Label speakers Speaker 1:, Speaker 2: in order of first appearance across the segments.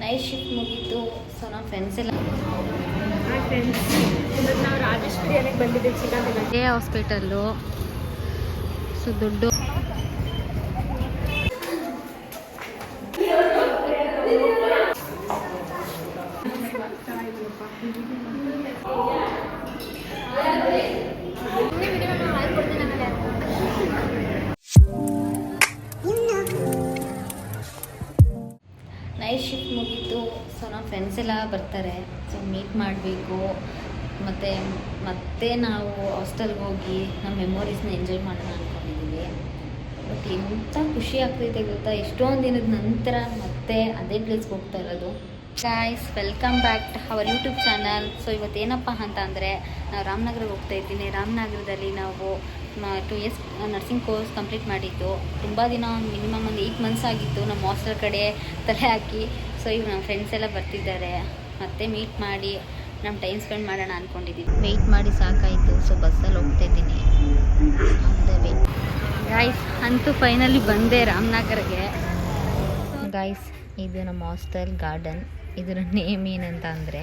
Speaker 1: Night shift ಮುಗೀತು. So ನಮ್ಮ friends ಎಲ್ಲ
Speaker 2: ನಾವು ರಾಜೇಶ್ವರಿಯಲ್ಲಿ ಬಂದಿದ್ದೀವಿ
Speaker 1: ಇದೇ ಹಾಸ್ಪಿಟಲ್ಲು ಸೊ ದುಡ್ಡು ಫ್ರೆಂಡ್ಸ್ ಎಲ್ಲ ಬರ್ತಾರೆ. ಸೊ ಮೀಟ್ ಮಾಡಬೇಕು. ಮತ್ತು, ಮತ್ತೆ ನಾವು ಹಾಸ್ಟೆಲ್ಗೆ ಹೋಗಿ ನಮ್ಮ ಮೆಮೊರೀಸ್ನ ಎಂಜಾಯ್ ಮಾಡೋಣ ಅಂದ್ಕೊಂಡಿದ್ದೀವಿ ಬಟ್ ಎಂಥ ಖುಷಿ ಆಗ್ತೈತೆ ಗೊತ್ತಾ? ಎಷ್ಟೊಂದು ದಿನದ ನಂತರ ಮತ್ತೆ ಅದೇ ಪ್ಲೇಸ್ಗೆ ಹೋಗ್ತಾ ಇರೋದು. Guys welcome back to our YouTube channel so ಇವತ್ತೇನಪ್ಪ ಅಂತ ಅಂದರೆ, ನಾವು ರಾಮನಗರಕ್ಕೆ ಹೋಗ್ತಾ ಇದ್ದೀನಿ. ರಾಮನಗರದಲ್ಲಿ ನಾವು two years nursing course complete ಮಾಡಿದ್ದು. ತುಂಬ ದಿನ ಮಿನಿಮಮ್ ಒಂದು ಏಯ್ಟ್ ಮಂತ್ಸ್ ಆಗಿತ್ತು ನಮ್ಮ ಹಾಸ್ಟೆಲ್ ಕಡೆ ತಲೆ ಹಾಕಿ. ಸೊ ಈಗ ನಮ್ಮ ಫ್ರೆಂಡ್ಸ್ ಎಲ್ಲ ಬರ್ತಿದ್ದಾರೆ. ಮತ್ತೆ ಮೀಟ್ ಮಾಡಿ ನಮ್ಮ ಟೈಮ್ ಸ್ಪೆಂಡ್ ಮಾಡೋಣ ಅಂದ್ಕೊಂಡಿದ್ದೀವಿ ವೆಯ್ಟ್ ಮಾಡಿ ಸಾಕಾಯಿತು. ಸೊ ಬಸ್ಸಲ್ಲಿ ಹೋಗ್ತಾ ಇದ್ದೀನಿ. ಗಾಯ್ಸ್ ಅಂತೂ ಫೈನಲಿ ಬಂದೆ ರಾಮನಗರ್ಗೆ. ಗಾಯ್ಸ್ ಇದು ನಮ್ಮ ಹಾಸ್ಟೆಲ್ ಗಾರ್ಡನ್ ಇದರ ನೇಮ್ ಏನಂತ ಅಂದರೆ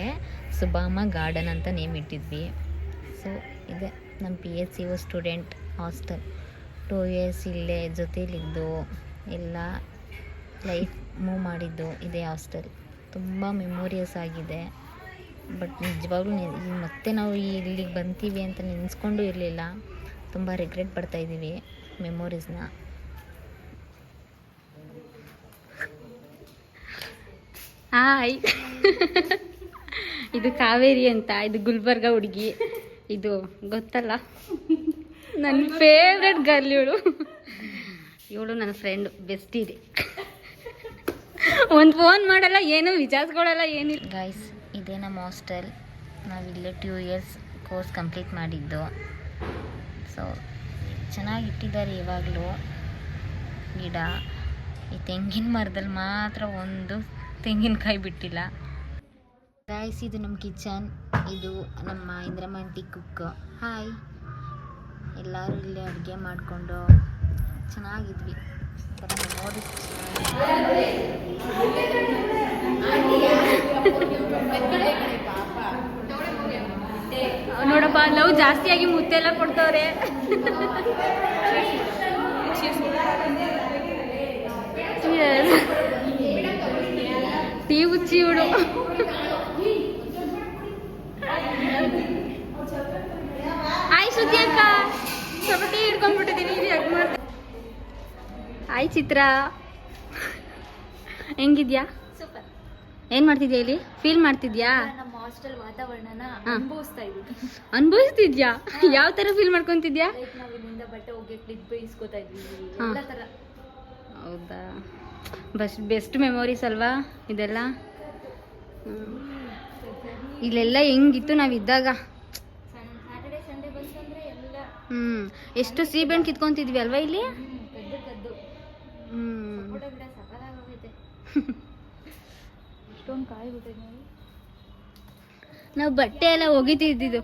Speaker 1: ಸುಬಾಮ ಗಾರ್ಡನ್ ಅಂತ ನೇಮ್ ಇಟ್ಟಿದ್ವಿ. ಸೊ ಇದೆ. ನಮ್ಮ P H C O student hostel. Two years ಇಲ್ಲೇ ಜೊತೇಲಿದ್ದು, ಎಲ್ಲ ಲೈಫ್ ಮೂವ್ ಮಾಡಿದ್ದು ಇದೇ ಹಾಸ್ಟೆಲ್. ತುಂಬ ಮೆಮೋರಿಯಸ್ ಆಗಿದೆ. ಬಟ್ ನಿಜವಾಗ್ಲೂ ಮತ್ತೆ ನಾವು ಇಲ್ಲಿಗೆ ಬಂತೀವಿ ಅಂತ ನೆನೆಸ್ಕೊಂಡು ಇರಲಿಲ್ಲ. ತುಂಬ ರಿಗ್ರೆಟ್ ಪಡ್ತಾ ಇದ್ದೀವಿ ಮೆಮೊರೀಸ್ನ ಹಾಯ್ ಇದು ಕಾವೇರಿ ಅಂತ, ಇದು ಗುಲ್ಬರ್ಗ ಹುಡುಗಿ. ಇದು ಗೊತ್ತಲ್ಲ? ನನ್ನ ಫೇವ್ರೆಟ್ ಗರ್ಲ್ ಇವಳು. ಇವಳು ನನ್ನ ಫ್ರೆಂಡ್ ಬೆಸ್ಟ್ ಇದೆ. ಒಂದು ಫೋನ್ ಮಾಡಲ್ಲ ಏನು ವಿಚಾರಿಸ್ಕೊಳಲ್ಲ ಏನಿಲ್ಲ. ಗೈಸ್ ಇದೇ ನಮ್ಮ ಹಾಸ್ಟೆಲ್ ನಾವಿಲ್ಲೇ ಟೂ ಇಯರ್ಸ್ ಕೋರ್ಸ್ ಕಂಪ್ಲೀಟ್ ಮಾಡಿದ್ದು. ಸೊ ಚೆನ್ನಾಗಿ ಇಟ್ಟಿದ್ದಾರೆ ಇವಾಗಲೂ. ಗಿಡ ಈ ತೆಂಗಿನ ಮರದಲ್ಲಿ ಮಾತ್ರ ಒಂದು ತೆಂಗಿನಕಾಯಿ ಬಿಟ್ಟಿಲ್ಲ. ಗೈಸ್ ಇದು ನಮ್ಮ ಕಿಚನ್ ಇದು ನಮ್ಮ ಇಂದ್ರಮಂಟಿ ಕುಕ್ ಹಾಯ್ ಎಲ್ಲರೂ ಇಲ್ಲೇ ಅಡುಗೆ ಮಾಡಿಕೊಂಡು ಚೆನ್ನಾಗಿದ್ವಿ. ನೋಡಿ. ನೋಡಪ್ಪ ಲವ್ ಜಾಸ್ತಿಯಾಗಿ ಮುತ್ತೆಲ್ಲ ಕೊಡ್ತವ್ರೆ. ಟೀ ಉಚ್ಚಿ ಇವಳು ಆಯ್ ಚಿತ್ರ. ಹೆಂಗಿದ್ಯಾ?
Speaker 2: ಸೂಪರ್
Speaker 1: ಏನ್ ಮಾಡ್ತಿದ್ಯಾ ಇಲ್ಲಿ? ಫೀಲ್ ಮಾಡ್ತಿದ್ಯಾ?
Speaker 2: ನಮ್ಮ ಹಾಸ್ಟೆಲ್ ವಾತಾವರಣನ. ಅನುಭವಿಸ್ತಾ ಇದ್ದೀವಿ.
Speaker 1: ಅನ್ಭವಿಸ್ತಿದ್ಯಾ? ಯಾವ ತರ ಫೀಲ್ ಮಾಡ್ಕೊಂತಿದ್ಯಾ?
Speaker 2: ನಾವು ಇಲ್ಲಿಂದ ಬಟ್ಟೆ ಹೋಗಿ ಕ್ಲಿಪ್ ಬೇಯಿಸ್ಕೊತಾ ಇದ್ವಿ.
Speaker 1: ಹಾ.
Speaker 2: ಎಲ್ಲ ತರ.
Speaker 1: ಹೌದಾ? ಬಸ್ ಬೆಸ್ಟ್ ಮೆಮೊರೀಸ್ ಅಲ್ವಾ ಇದೆಲ್ಲ? ಹ್ಮ್. ಇಲ್ಲೆಲ್ಲ ಹೆಂಗಿತ್ತು ನಾವಿದ್ದಾಗ
Speaker 2: ಸ್ಯಾಟರ್ಡೆ ಸಂಡೇ ಬಂತಂದ್ರೆ ಎಲ್ಲ
Speaker 1: ಹ್ಮ್. ಎಷ್ಟು ಸೀಬೆಹಣ್ಣು ಕಿತ್ಕೊಂತಿದ್ವಿ ಅಲ್ವಾ ಇಲ್ಲಿ?
Speaker 2: ಹ್ಮ್, ಇಷ್ಟೊಂದು ಕಾಯಿ
Speaker 1: ನಾವು ಬಟ್ಟೆ ಎಲ್ಲ ಒಗಿತಿದ್ದಿದ್ದು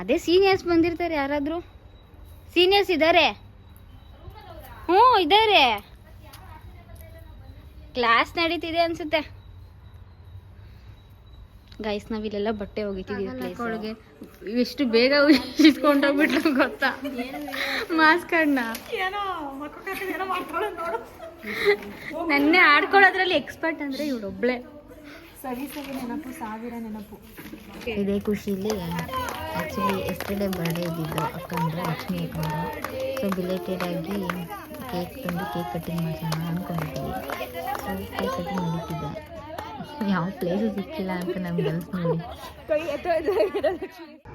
Speaker 1: ಅದೇ ಸೀನಿಯರ್ಸ್ ಬಂದಿರ್ತಾರೆ ಯಾರಾದರೂ. ಸೀನಿಯರ್ಸ್ ಇದ್ದಾರೆ ಹ್ಞೂ ಇದ್ದಾರೆ ಕ್ಲಾಸ್ ನಡೀತಿದೆ ಅನ್ಸುತ್ತೆ. ಗೈಸ್ ನಾವಿಲ್ಲೆಲ್ಲ ಬಟ್ಟೆ ಒಗಿತಿದ್ದೀವಿ ಎಷ್ಟು ಬೇಗ ಇಸ್ಕೊಂಡೋಗ್ಬಿಟ್ಲು ಗೊತ್ತಾ? ಮಾಸ್ಕ್ ಅಣ್ಣ. ನನ್ನೇ ಆಡ್ಕೊಳ್ಳೋದ್ರಲ್ಲಿ ಎಕ್ಸ್ಪರ್ಟ್ ಅಂದ್ರೆ ಇವಳೊಬ್ಳೆ
Speaker 2: ಸರಿ ಸರಿ ನೆನಪು ಸಾವಿರ ನೆನಪು.
Speaker 1: ಇದೇ ಖುಷಿಲಿ ಆ್ಯಕ್ಚುಲಿ ಎಸ್ಟರ್ಡೇ ಬರ್ಡೇ ಇದ್ದಿದ್ದು ಅಕ್ಕಂದ್ರೆ ಲಕ್ಷ್ಮಿ ಅಕ್ಕಂದ್ರೆ ಸೊ ರಿಲೇಟೆಡ್ ಆಗಿ ಕೇಕ್ ತಂದು ಕೇಕ್ ಕಟ್ಟಿಂಗ್ ಮಾಡೋಣ ಅಂದ್ಕೊಂಡಿದ್ದೀವಿ ಸೊ ಕೇಕ್ ಕಟ್ಟಿಂಗ್ ನಡೀತಿದೆ. ಯಾವ ಪ್ಲೇಸು ಸಿಕ್ಕಿಲ್ಲ ಅಂತ
Speaker 2: ನಮ್ಗೆ ಎತ್ತೋ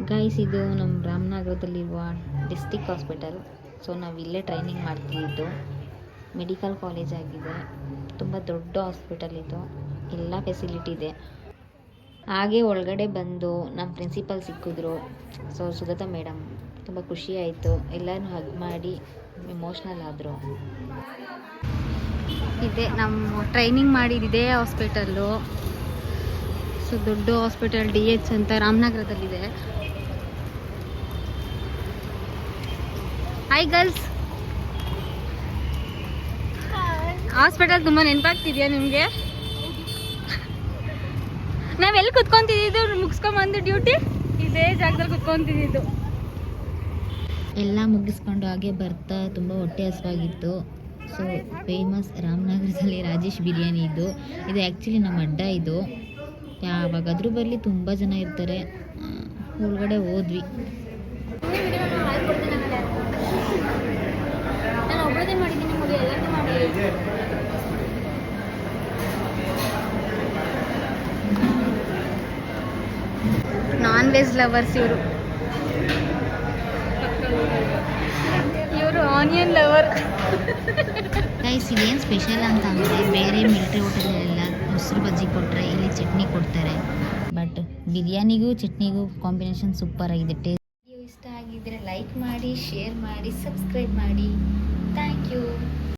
Speaker 1: ಗೈಸ್ ಇದು ನಮ್ಮ ರಾಮನಗರದಲ್ಲಿರುವ ಡಿಸ್ಟಿಕ್ ಹಾಸ್ಪಿಟಲ್ ಸೊ ನಾವು ಇಲ್ಲೇ ಟ್ರೈನಿಂಗ್ ಮಾಡ್ತಿದ್ದು ಮೆಡಿಕಲ್ ಕಾಲೇಜ್ ಆಗಿದೆ. ತುಂಬ ದೊಡ್ಡ ಹಾಸ್ಪಿಟಲ್ ಇದು. ಎಲ್ಲ ಫೆಸಿಲಿಟಿ ಇದೆ. ಹಾಗೆ ಒಳಗಡೆ ಬಂದು ನಮ್ಮ ಪ್ರಿನ್ಸಿಪಲ್ ಸಿಕ್ಕಿದ್ರು. ಸೊ ಸುಗತ ಮೇಡಮ್ ತುಂಬ ಖುಷಿ ಆಯಿತು. ಎಲ್ಲರೂ ಹಗ್ ಮಾಡಿ ಎಮೋಷ್ನಲ್ ಆದರು. ಇದೆ. ನಮ್ಮ ಟ್ರೈನಿಂಗ್ ಮಾಡಿದ್ದಿದೆ ಹಾಸ್ಪಿಟಲ್ಲು ಸೊ ದೊಡ್ಡ ಹಾಸ್ಪಿಟಲ್ ಡಿ ಎಚ್ ಅಂತ ರಾಮನಗರದಲ್ಲಿದೆ. ಹಾಯ್ ಗರ್ಲ್ಸ್ ಹಾಸ್ಪಿಟಲ್ ತುಂಬ ನೆನಪಾಗ್ತಿದ್ಯಾ ನಿಮಗೆ? ನಾವೆಲ್ಲಿ ಕುತ್ಕೊಂತಿದ್ದು? ಮುಗಿಸ್ಕೊಂಬಂದು ಡ್ಯೂಟಿ
Speaker 2: ಇದೇ ಜಾಗದಲ್ಲಿ ಕುತ್ಕೊಂತಿದ್ದು.
Speaker 1: ಎಲ್ಲ ಮುಗಿಸ್ಕೊಂಡು ಹಾಗೆ ಬರ್ತಾ ತುಂಬ ಹೊಟ್ಟೆ ಹಸುವಾಗಿತ್ತು. ಸೊ ಫೇಮಸ್ ರಾಮನಗರದಲ್ಲಿ ರಾಜೇಶ್ ಬಿರಿಯಾನಿ ಇದು. ಇದು ಆ್ಯಕ್ಚುಲಿ ನಮ್ಮ ಅಡ್ಡ ಇದು. ಯಾವಾಗಾದರೂ ಬರಲಿ, ತುಂಬ ಜನ ಇರ್ತಾರೆ. ಒಳಗಡೆ ಹೋದ್ವಿ. ನಾನು ವೆಜ್ ಲವರ್ಸ್
Speaker 2: ಇವರು. ಆನಿಯನ್ ಲವರ್
Speaker 1: ಗೈಸ್ ಇದೇನು ಸ್ಪೆಷಲ್ ಅಂತ ಅಂದರೆ ಬೇರೆ ಮಿಲ್ಟ್ರಿ ಹೋಟೆಲಲ್ಲೆಲ್ಲ ಮೊಸರು ಬಜ್ಜಿ ಕೊಟ್ಟರೆ ಇಲ್ಲಿ ಚಟ್ನಿ ಕೊಡ್ತಾರೆ. ಬಟ್ ಬಿರಿಯಾನಿಗೂ ಚಟ್ನಿಗೂ ಕಾಂಬಿನೇಷನ್ ಸೂಪರ್ ಆಗಿದೆ. ಟೇಸ್ಟ್ ಇಷ್ಟ ಆಗಿದ್ರೆ ಲೈಕ್ ಮಾಡಿ ಶೇರ್ ಮಾಡಿ ಸಬ್ಸ್ಕ್ರೈಬ್ ಮಾಡಿ. Thank you